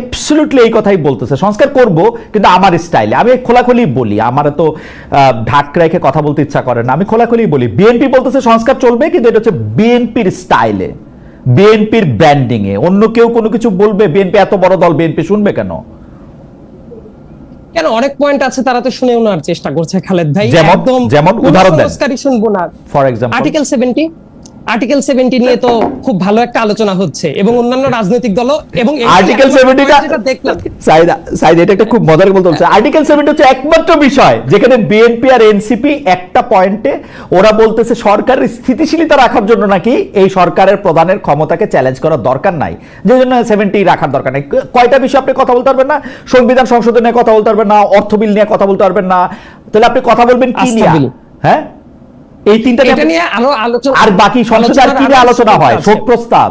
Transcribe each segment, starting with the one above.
Absolutely এই কথাই বলতেছে। সংস্কার করব কিন্তু আমার স্টাইলে আমি খোলাখুলি বলি আমার তো ঢাক রেখে কথা বলতে ইচ্ছা করে না। আমি খোলাখুলি বলি বিএনপি বলতেছে সংস্কার চলবে কিন্তু এটা হচ্ছে বিএনপির স্টাইলে বিএনপির ব্র্যান্ডিং এ। অন্য কেউ কোনো কিছু বলবে বিএনপি এত বড় দল বিএনপি শুনবে কেন? কেন? অনেক পয়েন্ট আছে তারা তো শুনে নেওয়ার চেষ্টা করছে খালেদ ভাই। যেমন? একদম যেমন? উদাহরণ দেন। সংস্কারই শুনব না। For example article seventy article seventy নিয়ে তো খুব ভালো একটা আলোচনা হচ্ছে এবং অন্যান্য রাজনৈতিক দল এবং আর্টিকেল সেভেন্টিটা দেখলাম সাইদা এটা একটা খুব মজার বলতে হচ্ছে। আর্টিকেল সেভেন্টি হচ্ছে একমাত্র বিষয় যেখানে বিএনপি আর এনসিপি একটা পয়েন্টে ওরা বলতেছে সরকারের স্থিতিশীলতা রাখার জন্য নাকি এই সরকারের প্রধানের ক্ষমতাকে চ্যালেঞ্জ করার দরকার নাই। যে জন্য সেভেন্টি রাখার দরকার নাই। কয়টা বিষয় আপনি কথা বলতে পারবেন না? সংবিধান সংশোধন নিয়ে কথা বলতে পারবেন না অর্থ বিল নিয়ে কথা বলতে পারবেন না। তাহলে আপনি কথা বলবেন কি নিয়ে? হ্যাঁ? এই তিনটা নিয়ে এটা নিয়ে আরও আলোচনা আর বাকি সংসদে আর কি নিয়ে আলোচনা হয়? শোক প্রস্তাব।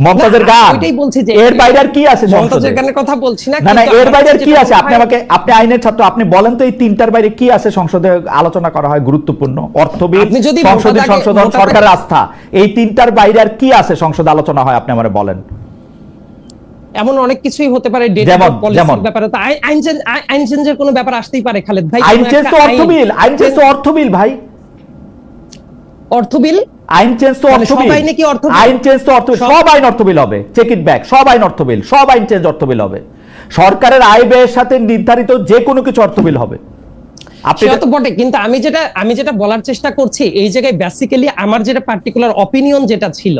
মমতাজের গান। ওইটাই বলছি যে এর বাইরে আর কি আছে মমতাজের গানের কথা বলছি না না এর বাইরে আর কি আছে? আপনি আমাকে আপনি আইনের ছাত্র আপনি বলেন তো এই তিনটার বাইরে কি আছে সংসদে আলোচনা করা হয় গুরুত্বপূর্ণ? অর্থ বিল আপনি যদি দাগে- সংশোধন সরকারের আস্থা। এই তিনটার বাইরে আর কি আছে সংসদে আলোচনা হয় আপনি আমারে বলেন। এমন অনেক কিছুই হতে পারে ডেটা? পলিসির ব্যাপারে তো আইন- চেঞ্জ আইন চেঞ্জের কোনো ব্যাপার আসতেই পারে খালেদ ভাই। আইন চেঞ্জ তো অর্থবিল আইন- চেঞ্জ তো অর্থবিল ভাই। অর্থ বিল? আইন চেঞ্জ তো অর্থ সব বিল। আইনে কি অর্থ আইন চেঞ্জ তো অর্থ সব- আইন অর্থ বিল হবে। চেক ইট ব্যাক সব আইন অর্থ বিল। সব আইন চেঞ্জ অর্থ বিল হবে। সরকারের আয় ব্যয়ের সাথে নির্ধারিত যে কোনো কিছু অর্থ বিল হবে। সেটা তো বটে কিন্তু আমি যেটা আমি যেটা বলার চেষ্টা করছি এই জায়গায় বেসিক্যালি আমার যেটা পার্টিকুলার অপিনিয়ন যেটা ছিল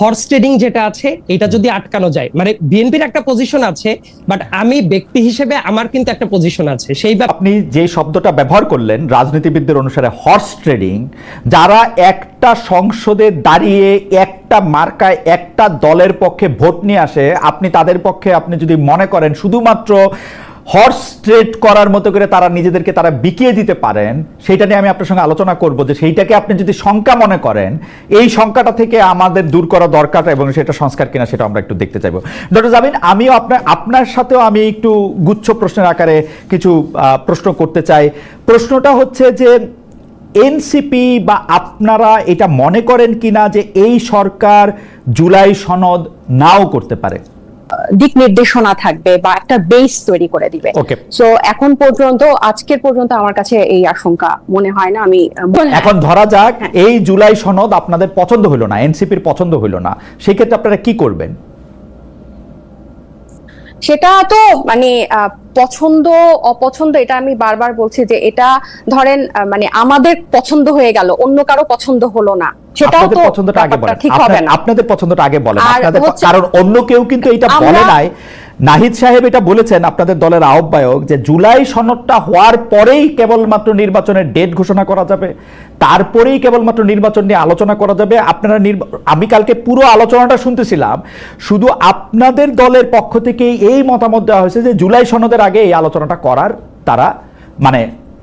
হর্স ট্রেডিং যেটা আছে এটা যদি আটকানো যায় মানে বিএনপির একটা পজিশন আছে বাট আমি ব্যক্তি হিসেবে আমার কিন্তু একটা পজিশন আছে সেই আপনি যে শব্দটা ব্যবহার করলেন রাজনীতিবিদদের অনুসারে হর্স ট্রেডিং যারা একটা সংসদে দাঁড়িয়ে একটা মার্কায় একটা দলের পক্ষে ভোট নিয়ে আসে আপনি তাদের পক্ষে আপনি যদি মনে করেন শুধুমাত্র হর্স ট্রেড করার মতো করে তারা নিজেদেরকে তারা বিকিয়ে দিতে পারেন, সেইটা নিয়ে আমি আপনার সঙ্গে আলোচনা করব যে সেইটাকে আপনি যদি শঙ্কা মনে করেন, এই শঙ্কাটা থেকে আমাদের দূর করা দরকার এবং সেটা সংস্কার কিনা সেটা আমরা একটু দেখতে চাইব। ডক্টর জামিন, আমিও আপনার আপনার সাথেও আমি একটু গুচ্ছ প্রশ্নের আকারে কিছু প্রশ্ন করতে চাই। প্রশ্নটা হচ্ছে যে এনসিপি বা আপনারা এটা মনে করেন কিনা যে এই সরকার জুলাই সনদ নাও করতে পারে? দিক নির্দেশনা থাকবে বা একটা বেস তৈরি করে দিবে. সো এখন পর্যন্ত আজকের পর্যন্ত আমার কাছে এই আশঙ্কা মনে হয় না আমি এখন ধরা যাক এই জুলাই সনদ আপনাদের পছন্দ হলো না এনসিপির পছন্দ হলো না সেক্ষেত্রে আপনারা কি করবেন? সেটা তো মানে আহ, পছন্দ অপছন্দ এটা আমি বারবার বলছি যে এটা ধরেন মানে আমাদের পছন্দ হয়ে গেল অন্য কারও পছন্দ হলো না। সেটাও তো পছন্দটা আগে বলেন। ঠিক হবে না। আপনাদের পছন্দটা আগে বলেন। আপনাদের কারণ অন্য কেউ কিন্তু এটা বলে নাই। নাহিদ সাহেব এটা বলেছেন আপনাদের দলের আহ্বায়ক যে জুলাই সনদটা হওয়ার পরেই কেবলমাত্র নির্বাচনের ডেট ঘোষণা করা যাবে, তারপরেই কেবলমাত্র নির্বাচন নিয়ে আলোচনা করা যাবে। আপনারা আমি কালকে পুরো আলোচনাটা শুনতেছিলাম, শুধু আপনাদের দলের পক্ষ থেকে এই মতামত দেওয়া হয়েছে যে জুলাই সনদের আগে এই আলোচনাটা করার তারা মানে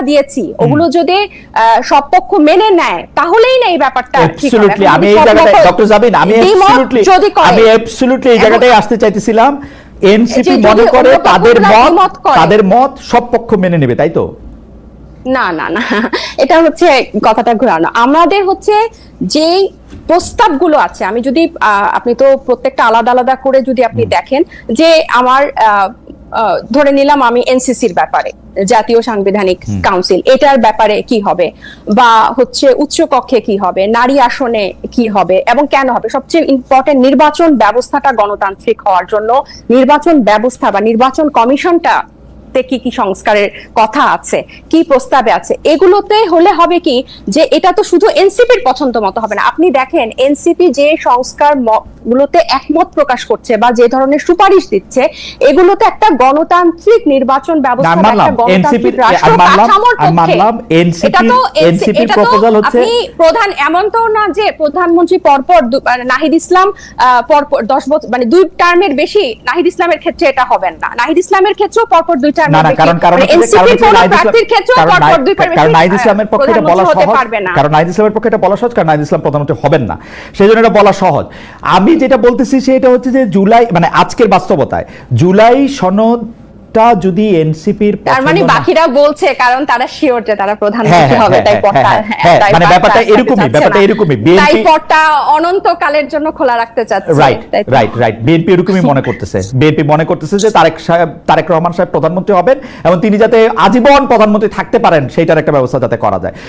দিয়েছি ওগুলো যদি সব পক্ষ মেনে নেয় তাহলেই না এই ব্যাপারটা এখন আমি এই জায়গাটায় ডক্টর জাবিন আমি অ্যাবসলিউটলি যদি আমি অ্যাবসলিউটলি এই জায়গাটায় আসতে চাইতেছিলাম এনসিপি মনে করে তাদের মত তাদের মত সব পক্ষ মেনে নেবে তাই তো? না না না এটা হচ্ছে কথাটা ঘোরানো। আমাদের হচ্ছে যেই প্রস্তাবগুলো আছে আমি যদি আহ, আপনি তো প্রত্যেকটা আলাদা আলাদা করে যদি আপনি দেখেন যে আমার ধরে নিলাম আমি এনসিসির ব্যাপারে জাতীয় সাংবিধানিক কাউন্সিল এটার ব্যাপারে কি হবে? বা হচ্ছে উচ্চ কক্ষে কি হবে? নারী আসনে কি হবে? এবং কেন হবে? সবচেয়ে ইম্পর্টেন্ট নির্বাচন ব্যবস্থাটা গণতান্ত্রিক হওয়ার জন্য নির্বাচন ব্যবস্থা বা নির্বাচন কমিশনটা কি কি সংস্কারের কথা আছে? কি প্রস্তাবে আছে? এগুলোতে হলে হবে কি যে এটা তো শুধু এনসিপির পছন্দ মতো হবে না। আপনি দেখেন এনসিপি যে সংস্কার গুলোতে একমত প্রকাশ করছে বা যে ধরনের সুপারিশ দিচ্ছে এগুলোতে একটা গণতান্ত্রিক নির্বাচন ব্যবস্থা একটা গণতান্ত্রিক রাষ্ট্র কাঠামোর পক্ষে এটা তো এটা তো আপনি প্রধান এমন তো না যে প্রধানমন্ত্রী পরপর মানে নাহিদ ইসলাম পরপর দশ বছর মানে দুই টার্মের বেশি নাহিদ ইসলামের ক্ষেত্রে এটা হবে না। নাহিদ ইসলামের ক্ষেত্রেও পরপর দুই টার্মের বেশি। কারণ কারণ হচ্ছে যে- এনসিপি কারণ হচ্ছে কোন নাহিদ ইসলাম- প্রার্থীর ক্ষেত্রেও পরপর দুই টার্মের কারণ নাহিদ ইসলামের পক্ষে এটা বলা সহজ। কারণ নাহিদ ইসলামের পক্ষে এটা বলা সহজ কারণ নাহিদ ইসলাম প্রধানমন্ত্রী হবেন না। সেই জন্য এটা বলা সহজ। আমি যেটা বলতেছি সেটা হচ্ছে যে জুলাই মানে আজকের বাস্তবতায় জুলাই সনদটা যদি এনসিপির তার মানে বাকিরা বলছে কারণ তারা শিওর যে তারা হ্যাঁ, প্রধানমন্ত্রী হ্যাঁ, হবে তাই হ্যাঁ, হ্যাঁ, হ্যাঁ, হ্যাঁ, তাই মানে ব্যাপারটা এরকমই, ব্যাপারটা। এরকমই। তাই BNP পটটা অনন্তকালের জন্য খোলা রাখতে চাচ্ছে রাইট রাইট রাইট বিএনপি এরকমই মনে করতেছে বিএনপি মনে করতেছে যে তারেক সাহেব তারেক রহমান সাহেব প্রধানমন্ত্রী হবেন এবং তিনি যাতে আজীবন প্রধানমন্ত্রী থাকতে পারেন সেইটার একটা ব্যবস্থা যাতে করা যায় আহ,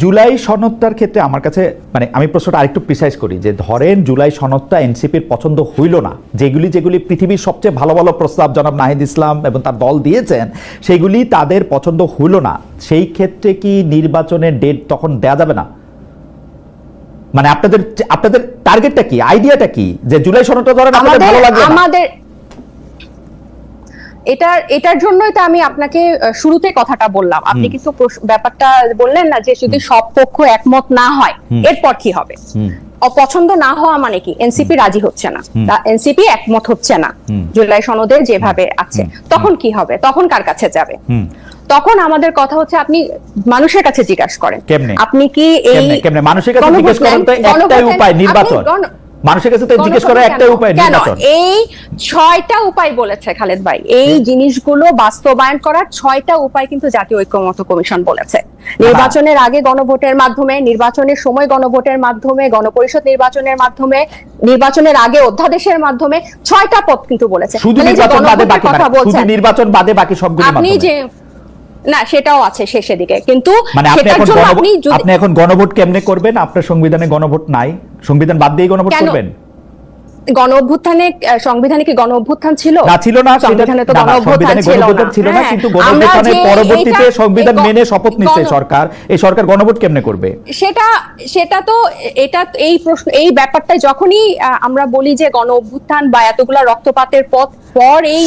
জুলাই সনদটার ক্ষেত্রে আমার কাছে মানে আমি প্রশ্নটা আরেকটু প্রিসাইজ করি যে ধরেন জুলাই সনদটা এনসিপির পছন্দ হইল না যেগুলি যেগুলি পৃথিবীর সবচেয়ে ভালো ভালো প্রস্তাব জনাব নাহিদ ইসলাম এবং তার দল দিয়েছেন সেগুলি তাদের পছন্দ হইল না। সেই ক্ষেত্রে কি নির্বাচনের ডেট তখন দেয়া যাবে না? মানে আপনাদের আপনাদের টার্গেটটা কি? আইডিয়াটা কি? যে জুলাই সনদটা ধরেন আপনাদের আমাদের ভালো লাগবে আমাদের এটার এটার জন্যই তো আমি আপনাকে শুরুতে কথাটা বললাম। আপনি কিন্তু ব্যাপারটা বললেন না যে যদি সব পক্ষ একমত না হয় এরপর কি হবে। অপছন্দ না হওয়া মানে কি? এনসিপি রাজি হচ্ছে না। এনসিপি একমত হচ্ছে না। জুলাই সনদে যেভাবে আছে। তখন কি হবে? তখন কার কাছে যাবে? তখন আমাদের কথা হচ্ছে আপনি মানুষের কাছে জিজ্ঞাসা করেন। আপনি কি এই মানুষের কাছে জিজ্ঞাসা করেন তো একটাই উপায় নির্বাচন। মানুষের কাছে তো জিজ্ঞেস করার একটাই উপায় কেন? নির্বাচন এই ছয়টা উপায় বলেছে খালেদ ভাই। এই জিনিসগুলো বাস্তবায়ন করার ছয়টা উপায় কিন্তু জাতীয় ঐক্যমত কমিশন বলেছে। নির্বাচনের আগে গণভোটের মাধ্যমে নির্বাচনের সময় গণভোটের মাধ্যমে গণপরিষদ নির্বাচনের মাধ্যমে নির্বাচনের আগে অধ্যাদেশের মাধ্যমে ছয়টা পথ কিন্তু বলেছে। শুধু মানে নির্বাচন বাদে বাকি কথা মানে শুধু বলছেন। নির্বাচন বাদে বাকি সবগুলি আপনি যে না সেটাও আছে শেষের দিকে। কিন্তু মানে সেটার জন্য আপনি যদি আপনি এখন গণভোট কেমনে করবেন? আপনার সংবিধানে গণভোট নাই। সংবিধান বাদ দিয়ে গণভোট? করবেন গণ অভ্যুত্থানে সংবিধানে কি গণ অভ্যুত্থান ছিল? না ছিল না সংবিধানে তো গণ অভ্যুত্থান ছিল না। হ্যাঁ, কিন্তু গণভোটের যে পরবর্তীতে সংবিধান মেনে শপথ নিচ্ছে সরকার এই সরকার গণভোট কেমনে করবে? সেটা সেটা তো এটা এই প্রশ্ন এই ব্যাপারটা যখনই আমরা বলি যে গণ অভ্যুত্থান বা এতগুলা রক্তপাতের পথ পর এই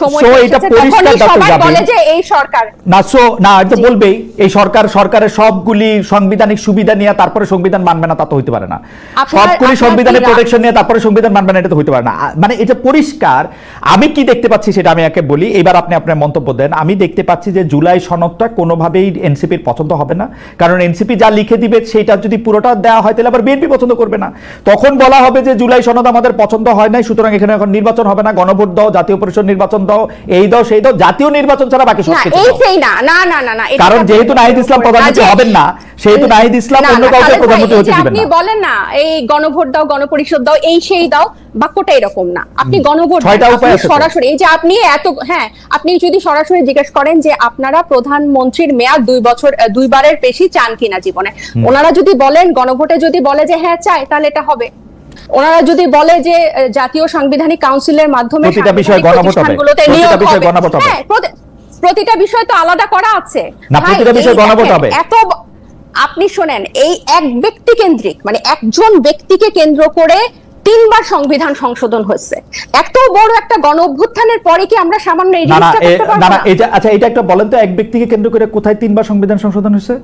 সময় এটা পরিষ্কার সবাই বলে যে এই সরকার। না সো না এটা বলবেই এই সরকার সরকারের সবগুলি সাংবিধানিক সুবিধা নিয়ে তারপরে সংবিধান মানবে না তা তো হইতে পারে না। সবগুলি সংবিধানের প্রোটেকশন নিয়ে তারপরে সংবিধান মানবে না এটা তো হইতে পারে না। মানে এটা পরিষ্কার। আমি কি দেখতে পাচ্ছি সেটা আমি একে বলি। এবার আপনি আপনার মন্তব্য দেন। আমি দেখতে পাচ্ছি যে জুলাই সনদটা কোনোভাবেই এনসিপির পছন্দ হবে না। কারণ এনসিপি যা লিখে দিবে সেটা যদি পুরোটা দেওয়া হয় তাহলে আবার বিএনপি পছন্দ করবে না। তখন বলা হবে যে জুলাই সনদ আমাদের পছন্দ হয় নাই সুতরাং এখানে এখন নির্বাচন হবে না। গণভোট দাও জাতীয় পরিষদ নির্বাচন দাও এই দাও সেই দাও জাতীয় নির্বাচন ছাড়া বাকি সব না কিছু এই সেই না না না না না কারণ যেহেতু নাহিদ ইসলাম প্রধানমন্ত্রী হবেন না, সেহেতু নাহিদ ইসলাম অন্য কাউকে প্রধানমন্ত্রী হতে দিবেন আপনি বলেন না এই গণভোট দাও গণপরিষদ দাও এই সেই দাও বাক্যটা এরকম না। আপনি গণভোট। সরাসরি এই যে আপনি এত হ্যাঁ আপনি যদি সরাসরি জিজ্ঞেস করেন যে আপনারা প্রধানমন্ত্রীর মেয়াদ দুই বছর দুইবারের বেশি চান কিনা জীবনে? ওনারা যদি বলেন গণভোটে যদি বলে যে হ্যাঁ চাই তাহলে এটা হবে। ওনারা যদি বলে যে জাতীয় সাংবিধানিক কাউন্সিলের মাধ্যমে প্রতিটা বিষয়ে। হ্যাঁ, প্রতি- প্রতিটা বিষয় তো আলাদা করা আছে। এত আপনি শোনেন এই এক ব্যক্তি কেন্দ্রিক মানে একজন ব্যক্তিকে কেন্দ্র করে তিনবার সংবিধান সংশোধন হয়েছে। এত বড় একটা গণ অভ্যুত্থানের পরে কি আমরা সামান্য এই জিনিসটা করতে পারব না আচ্ছা এটা একটা বলেন তো এক ব্যক্তিকে কেন্দ্র করে কোথায় তিনবার সংবিধান সংশোধন হয়েছে?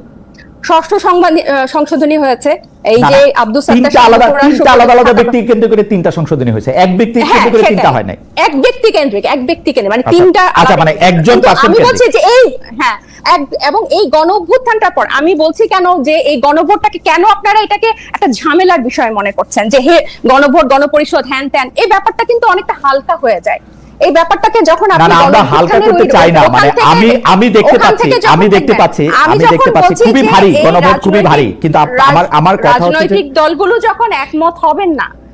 ষষ্ঠ সংবাদ- সংশোধনী হয়েছে। এই যে আব্দুল সাত্তার তিনটা আলাদা তিনটা আলাদা আলাদা ব্যক্তিকে কেন্দ্র করে তিনটা সংশোধনী হয়েছে। এক ব্যক্তি হ্যাঁ, কেন্দ্র করে তিনটা হয় নাই। এক ব্যক্তি কেন্দ্রিক এক ব্যক্তি কেন্দ্রিক মানে আচ্ছা, তিনটা আচ্ছা, মানে একজন person আমি বলছি যে এই হ্যাঁ এক- এবং এই গণ অভ্যুত্থানটার পর আমি বলছি কেন যে এই গণভোটটাকে কেন আপনারা এটাকে একটা ঝামেলার বিষয় মনে করছেন? যে হে গণভোট গণপরিষদ হ্যান ত্যান এই ব্যাপারটা কিন্তু অনেকটা হালকা হয়ে যায়। এই ব্যাপারটাকে যখন আপনি আমরা হালকা করতে চাই না মানে আমি আমি দেখতে পাচ্ছি আমি দেখতে পাচ্ছি আমি দেখতে পাচ্ছি খুবই ভারী গণভোট খুবই ভারী কিন্তু আমার আমার কথা হচ্ছে রাজনৈতিক দলগুলো যখন একমত হবেন না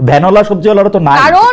ভ্যানওয়ালা সবজিওয়ালারা তো নাই কারণ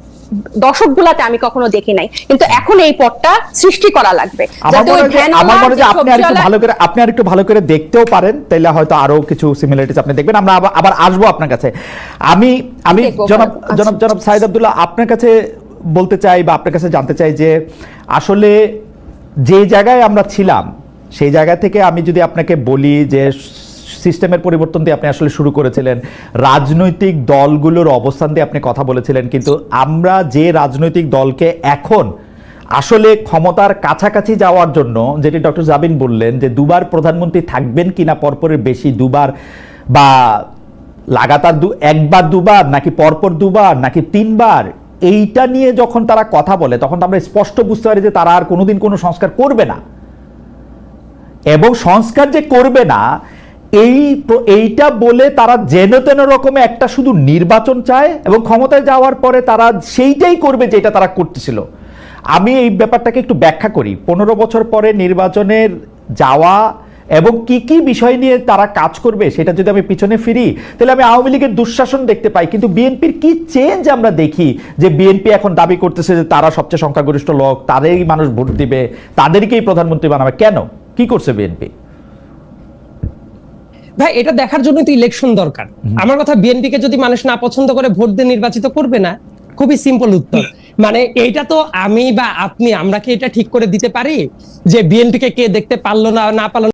দশক গুলাতে আমি কখনো দেখি নাই। কিন্তু এখন এই পথটা সৃষ্টি করা লাগবে। আমার মনে হয় আপনি আরেকটু ভালো করে আপনি আরেকটু ভালো করে দেখতেও পারেন তাহলে হয়তো আরও কিছু সিমিলারিটিস আপনি দেখবেন। আমরা আবার আবার আসব আপনার কাছে। আমি আমি জনাব আচ্ছা। জনাব জনাব সাইদ আব্দুল্লাহ আপনার কাছে বলতে চাই বা আপনার কাছে জানতে চাই যে আসলে যে জায়গায় আমরা ছিলাম সেই জায়গা থেকে আমি যদি আপনাকে বলি যে সিস্টেমের পরিবর্তন দিয়ে আপনি আসলে শুরু করেছিলেন। রাজনৈতিক দলগুলোর অবস্থান দিয়ে আপনি কথা বলেছিলেন, কিন্তু আমরা যে রাজনৈতিক দলকে এখন আসলে ক্ষমতার কাছাকাছি যাওয়ার জন্য, যেটি ডক্টর জাবিন বললেন যে দুবার প্রধানমন্ত্রী থাকবেন কিনা পরপরের বেশি, দুবার বা লাগাতার দু, একবার দুবার, নাকি পরপর দুবার, নাকি তিনবার, এইটা নিয়ে যখন তারা কথা বলে, তখন তো আমরা স্পষ্ট বুঝতে পারি যে তারা আর কোনোদিন কোনো সংস্কার করবে না। এবং সংস্কার যে করবে না এই এইটা বলে তারা যেন তেন রকমে একটা শুধু নির্বাচন চায় এবং ক্ষমতায় যাওয়ার পরে তারা সেইটাই করবে যেটা তারা করতেছিল। আমি এই ব্যাপারটাকে একটু ব্যাখ্যা করি। পনেরো বছর পরে নির্বাচনের যাওয়া এবং কি কি বিষয় নিয়ে তারা কাজ করবে সেটা যদি আমি পিছনে ফিরি, তাহলে আমি আওয়ামী লীগের দুঃশাসন দেখতে পাই। কিন্তু বিএনপির কি চেঞ্জ আমরা দেখি যে বিএনপি এখন দাবি করতেছে যে তারা সবচেয়ে সংখ্যাগরিষ্ঠ লোক, তাদেরই মানুষ ভোট দিবে, তাদেরকেই প্রধানমন্ত্রী বানাবে? কেন? কি করছে বিএনপি? ভাই এটা দেখার জন্য তো ইলেকশন দরকার। আমার কথা বিএনপি কে যদি মানুষ না পছন্দ করে ভোট দিয়ে নির্বাচিত করবে না খুবই সিম্পল উত্তর। মানে এইটা তো আমি বা আপনি আমরা কি এটা ঠিক করে দিতে পারি? যে বিএনপি কে কে দেখতে পারল না না পারল